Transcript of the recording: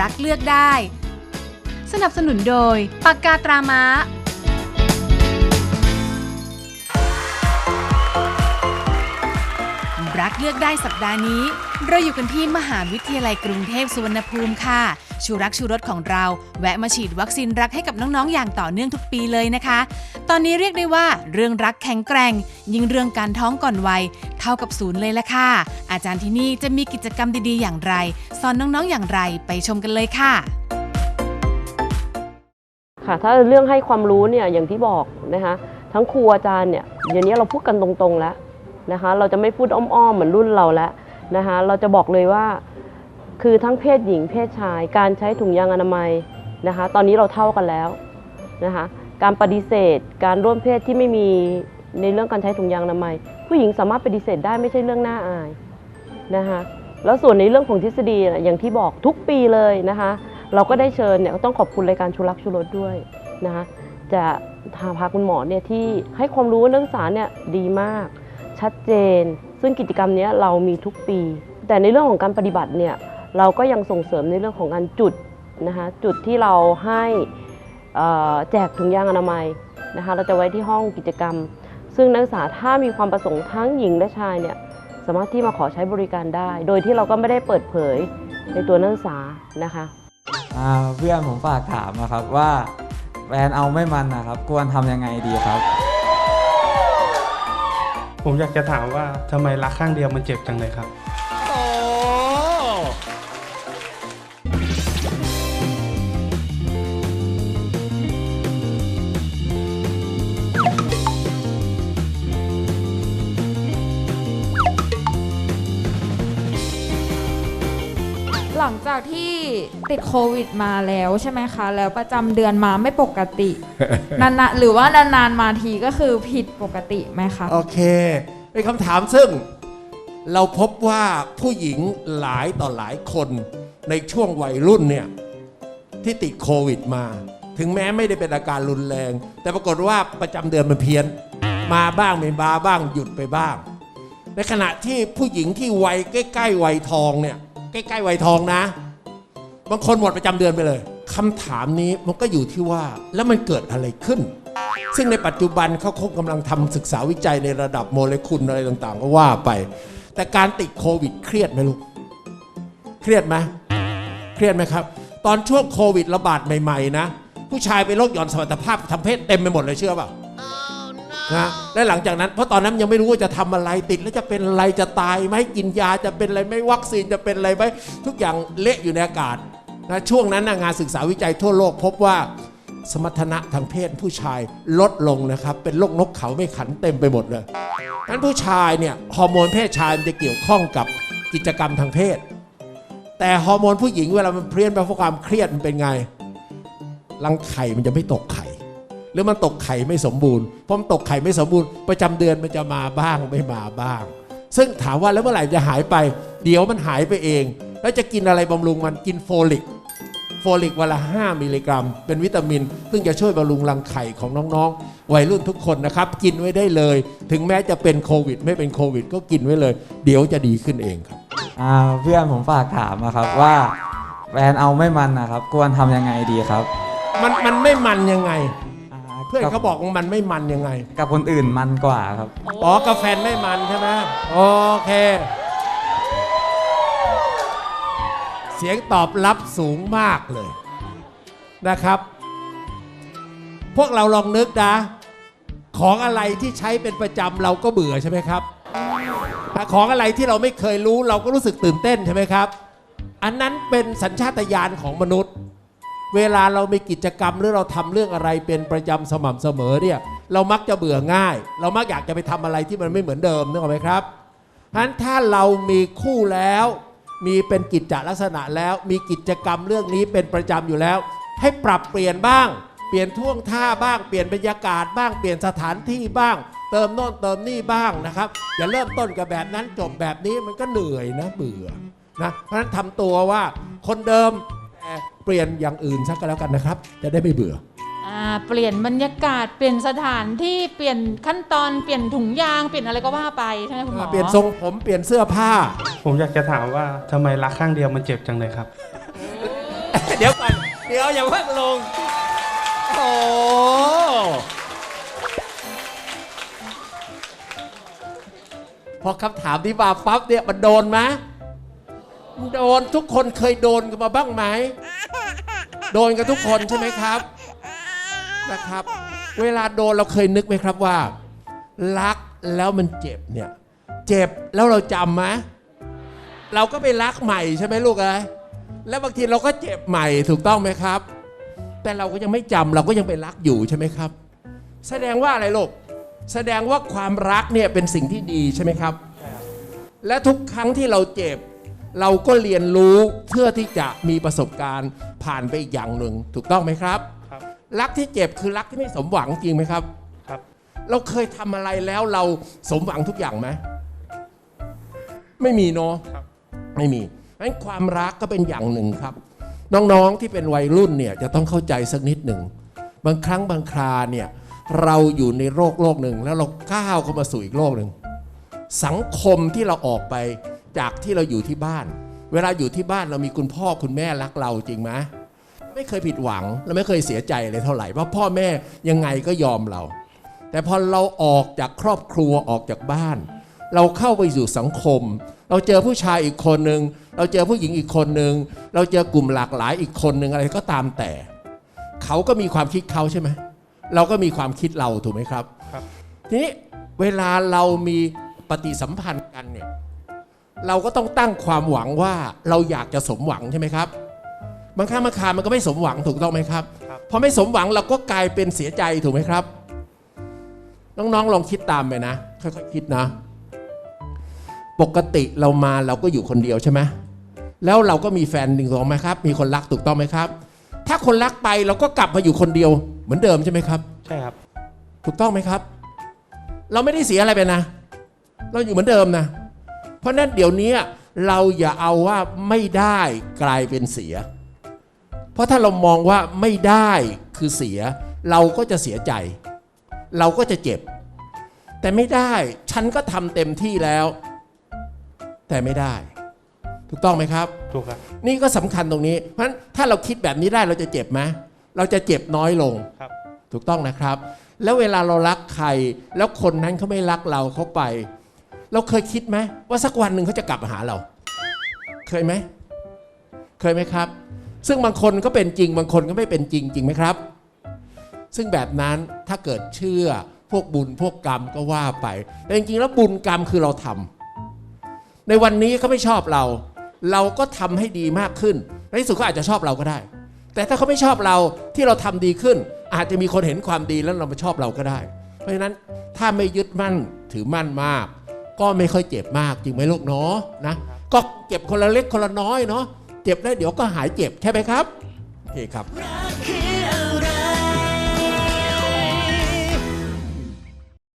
รักเลือกได้ สนับสนุนโดยปากกาตราม้า รักเลือกได้สัปดาห์นี้ เราอยู่กันที่มหาวิทยาลัยกรุงเทพสุวรรณภูมิค่ะ ชูรักชูรสของเราแวะมาฉีดวัคซีนรักให้กับน้องๆ อย่างต่อเนื่องทุกปีเลยนะคะ ตอนนี้เรียกได้ว่าเรื่องรักแข็งแกร่ง ยิ่งเรื่องการท้องก่อนวัยเท่ากับศูนย์เลยละค่ะ อาจารย์ที่นี่จะมีกิจกรรมดีๆอย่างไร สอนน้องๆอย่างไรไปชมกันเลยค่ะค่ะถ้าเรื่องให้ความรู้เนี่ยอย่างที่บอกนะคะทั้งครูอาจารย์เนี่ยเดี๋ยวนี้เราพูดกันตรงๆแล้วนะคะเราจะไม่พูดอ้อมๆเหมือนรุ่นเราแล้วนะคะเราจะบอกเลยว่า คือทั้งเพศหญิงเพศชาย การใช้ถุงยางอนามัยนะคะ ตอนนี้เราเท่ากันแล้วนะคะ การปฏิเสธ การร่วมเพศที่ไม่มีในเรื่องการใช้ถุงยางอนามัย ผู้หญิงสามารถปฏิเสธได้ไม่ใช่เรื่องน่าอายนะคะแล้วส่วนในเรื่องของทฤษฎีอย่างที่บอกทุกปีเลยนะคะ เราก็ได้เชิญเนี่ยก็ต้องขอบคุณรายการชูรักชูรสด้วยนะคะจะทาพาคุณหมอเนี่ยที่ให้ความรู้นักศึกษาเนี่ยดีมาก ชัดเจน ซึ่งกิจกรรมนี้เรามีทุกปี แต่ในเรื่องของการปฏิบัติเนี่ย เราก็ยังส่งเสริมในเรื่องของการจุดนะคะจุดที่เราให้เอ่อแจกถุงยางอนามัยนะคะเราจะไว้ที่ห้องกิจกรรม ซึ่งนักศึกษาถ้ามีความประสงค์ทั้งหญิงและชายเนี่ยสามารถที่มาขอใช้บริการได้ โดยที่เราก็ไม่ได้เปิดเผยในตัวนักศึกษานะคะอ่าเพื่อนผมฝากถามนะครับว่าแฟนเอาไม่มันนะครับ ควรทำยังไงดีครับ ผมอยากจะถามว่าทำไมรักข้างเดียวมันเจ็บจังเลยครับ จากที่ติดโควิดมาแล้วใช่ไหมคะ แล้วประจำเดือนมาไม่ปกติ นานๆหรือว่านานๆมาทีก็คือผิดปกติไหมคะโอเค เป็นคำถามซึ่ง เราพบว่าผู้หญิงหลายต่อหลายคนในช่วงวัยรุ่นเนี่ย ที่ติดโควิดมา ถึงแม้ไม่ได้เป็นอาการรุนแรง แต่ปรากฏว่าประจำเดือนมันเพี้ยน มาบ้างไม่มาบ้างหยุดไปบ้าง ในขณะที่ผู้หญิงที่วัยใกล้ๆวัยทองเนี่ย ใกล้ๆวัยทองนะ บางคนหมดประจำเดือนไปเลยคำถามนี้มันก็อยู่ที่ว่าแล้วมันเกิดอะไรขึ้น ซึ่งในปัจจุบันเขาคงกำลังทำศึกษาวิจัยในระดับโมเลกุลอะไรต่างๆ ก็ว่าไป แต่การติดโควิดเครียดไหมลูกเครียดไหมเครียดไหมครับ ตอนช่วงโควิดระบาดใหม่ๆนะ ผู้ชายเป็นโรคหย่อนสมรรถภาพทางเพศเต็มไปหมดเลยเชื่อเปล่านะและหลังจากนั้นเพราะตอนนั้นยังไม่รู้ว่าจะทำอะไรติด แล้วจะเป็นอะไรจะตายไหมกินยาจะเป็นอะไรไหมวัคซีนจะเป็นอะไรไหมทุกอย่างเละอยู่ในอากาศ นะช่วงนั้นนะงานศึกษาวิจัยทั่วโลกพบว่าสมรรถนะทางเพศผู้ชายลดลงนะครับ เป็นโรคนกเขาไม่ขันเต็มไปหมดเลยนั้นผู้ชายเนี่ยฮอร์โมนเพศชายมันจะเกี่ยวข้องกับกิจกรรมทางเพศ แต่ฮอร์โมนผู้หญิงเวลามันเพลียนไปเพราะความเครียดมันเป็นไงรังไข่มันจะไม่ตกไข่ หรือมันตกไข่ไม่สมบูรณ์เพราะมันตกไข่ไม่สมบูรณ์ประจำเดือนมันจะมาบ้างไม่มาบ้าง ซึ่งถามว่าแล้วเมื่อไหร่จะหายไป เดี๋ยวมันหายไปเอง แล้วจะกินอะไรบำรุงมันกินโฟลิก โฟลิกวันละ 5 มิลลิกรัม เป็นวิตามิน ซึ่งจะช่วยบำรุงรังไข่ของน้องๆ วัยรุ่นทุกคนนะครับ กินไว้ได้เลย ถึงแม้จะเป็นโควิด ไม่เป็นโควิด ก็กินไว้เลย เดี๋ยวจะดีขึ้นเองครับ อ่าเพื่อนผมฝากถามนะครับว่าแฟนเอาไม่มันนะครับ ควรทำยังไงดีครับมันมันไม่มันยังไงอ่าเพื่อนเขาบอกว่ามันไม่มันยังไง กับคนอื่นมันกว่าครับ อ๋อ กาแฟนไม่มันใช่ไหมโอเค สียงตอบรับสูงมากเลยนะครับ พวกเราลองนึกนะ ของอะไรที่ใช้เป็นประจำเราก็เบื่อใช่ไหมครับของอะไรที่เราไม่เคยรู้เราก็รู้สึกตื่นเต้นใช่ไหมครับ อันนั้นเป็นสัญชาตญาณของมนุษย์ เวลาเรามีกิจกรรมหรือเราทำเรื่องอะไรเป็นประจำสม่ำเสมอเนี่ยเรามักจะเบื่อง่าย เรามักอยากจะไปทำอะไรที่มันไม่เหมือนเดิมนึกออกไหมครับฉะนั้นถ้าเรามีคู่แล้ว มีเป็นกิจจลักษณะแล้ว มีกิจกรรมเรื่องนี้เป็นประจำอยู่แล้ว ให้ปรับเปลี่ยนบ้าง เปลี่ยนท่วงท่าบ้าง เปลี่ยนบรรยากาศบ้าง เปลี่ยนสถานที่บ้าง เติมโน่นเติมนี่บ้างนะครับ อย่าเริ่มต้นกับแบบนั้นจบแบบนี้มันก็เหนื่อยนะเบื่อนะ เพราะฉะนั้นทำตัวว่าคนเดิมแต่เปลี่ยนอย่างอื่นสักก็แล้วกันนะครับ จะได้ไม่เบื่อ อ่าเปลี่ยนบรรยากาศเปลี่ยนสถานที่เปลี่ยนขั้นตอนเปลี่ยนถุงยางเปลี่ยนอะไรก็ว่าไปใช่ไหมคุณหมอ เปลี่ยนทรงผมเปลี่ยนเสื้อผ้า ผมอยากจะถามว่าทำไมรักข้างเดียวมันเจ็บจังเลยครับ เดี๋ยวก่อนเดี๋ยวอย่าเพิ่งลง โอ้พอคำถามที่มาปั๊บเนี่ยมันโดนไหมโดนทุกคนเคยโดนกันมาบ้างไหม โดนกันทุกคนใช่ไหมครับนะครับ เวลาโดนเราเคยนึกไหมครับว่า รักแล้วมันเจ็บเนี่ย เจ็บแล้วเราจำไหม เราก็ไปรักใหม่ใช่ไหมลูกเอ้ยแล้วบางทีเราก็เจ็บใหม่ถูกต้องไหมครับ แต่เราก็ยังไม่จำเราก็ยังไปรักอยู่ใช่ไหมครับ แสดงว่าอะไรลูกแสดงว่าความรักเนี่ยเป็นสิ่งที่ดีใช่ไหมครับ และทุกครั้งที่เราเจ็บ เราก็เรียนรู้เพื่อที่จะมีประสบการณ์ผ่านไปอีกอย่างหนึ่งถูกต้องไหมครับครับ รักที่เจ็บคือรักที่ไม่สมหวังจริงไหมครับครับ เราเคยทำอะไรแล้วเราสมหวังทุกอย่างไหมไม่มีเนาะ ไม่มีงั้นความรักก็เป็นอย่างหนึ่งครับ น้องๆที่เป็นวัยรุ่นเนี่ยจะต้องเข้าใจสักนิดหนึ่งบางครั้งบางคราเนี่ยเราอยู่ในโลกโลกหนึ่งแล้วเราก้าวเข้ามาสู่อีกโลกหนึ่งสังคมที่เราออกไปจากที่เราอยู่ที่บ้าน เวลาอยู่ที่บ้านเรามีคุณพ่อคุณแม่รักเราจริงไหมไม่เคยผิดหวังและไม่เคยเสียใจเลยเท่าไหร่เพราะพ่อแม่ยังไงก็ยอมเรา แต่พอเราออกจากครอบครัวออกจากบ้าน เราเข้าไปสู่สังคม เราเจอผู้ชายอีกคนหนึ่งเราเจอผู้หญิงอีกคนหนึ่งเราเจอกลุ่มหลากหลายอีกคนหนึ่งอะไรก็ตามแต่ เขาก็มีความคิดเขาใช่ไหมเราก็มีความคิดเราถูกไหมครับครับทีนี้เวลาเรามีปฏิสัมพันธ์กันเนี่ยเราก็ต้องตั้งความหวังว่าเราอยากจะสมหวังใช่ไหมครับบางครั้งบางครามันก็ไม่สมหวังถูกต้องไหมครับครับพอไม่สมหวังเราก็กลายเป็นเสียใจถูกไหมครับ น้องๆลองคิดตามไปนะค่อยๆคิดนะ ปกติเรามาเราก็อยู่คนเดียวใช่ไหมแล้วเราก็มีแฟนหนึ่งถูกไหมครับ มีคนรักถูกต้องไหมครับ ถ้าคนรักไปเราก็กลับมาอยู่คนเดียวเหมือนเดิมใช่ไหมครับ ใช่ครับ ถูกต้องไหมครับ เราไม่ได้เสียอะไรไปนะ เราอยู่เหมือนเดิมนะ เพราะฉะนั้นเดี๋ยวนี้เราอย่าเอาว่าไม่ได้กลายเป็นเสีย เพราะถ้าเรามองว่าไม่ได้คือเสีย เราก็จะเสียใจ เราก็จะเจ็บ แต่ไม่ได้ฉันก็ทำเต็มที่แล้ว แต่ไม่ได้ ถูกต้องไหมครับ ถูกครับ นี่ก็สำคัญตรงนี้ เพราะฉะนั้นถ้าเราคิดแบบนี้ได้เราจะเจ็บไหมเราจะเจ็บน้อยลงครับ ถูกต้องนะครับ แล้วเวลาเรารักใคร แล้วคนนั้นเขาไม่รักเราเขาไป เราเคยคิดไหมว่าสักวันหนึ่งเขาจะกลับมาหาเรา เคยไหมเคยไหมครับ ซึ่งบางคนก็เป็นจริง บางคนก็ไม่เป็นจริงจริงไหมครับ ซึ่งแบบนั้นถ้าเกิดเชื่อพวกบุญพวกกรรมก็ว่าไป แต่จริงๆแล้วบุญกรรมคือเราทำ ในวันนี้เขาไม่ชอบเรา เราก็ทำให้ดีมากขึ้นในที่สุดเขาอาจจะชอบเราก็ได้ แต่ถ้าเขาไม่ชอบเราที่เราทำดีขึ้น อาจจะมีคนเห็นความดีแล้วเรามาชอบเราก็ได้ เพราะฉะนั้นถ้าไม่ยึดมั่นถือมั่นมาก ก็ไม่ค่อยเจ็บมากจริงไหมลูกเนาะนะก็เจ็บคนละเล็กคนละน้อยเนาะเจ็บแล้วเดี๋ยวก็หายเจ็บใช่ไหมครับโอเคครับ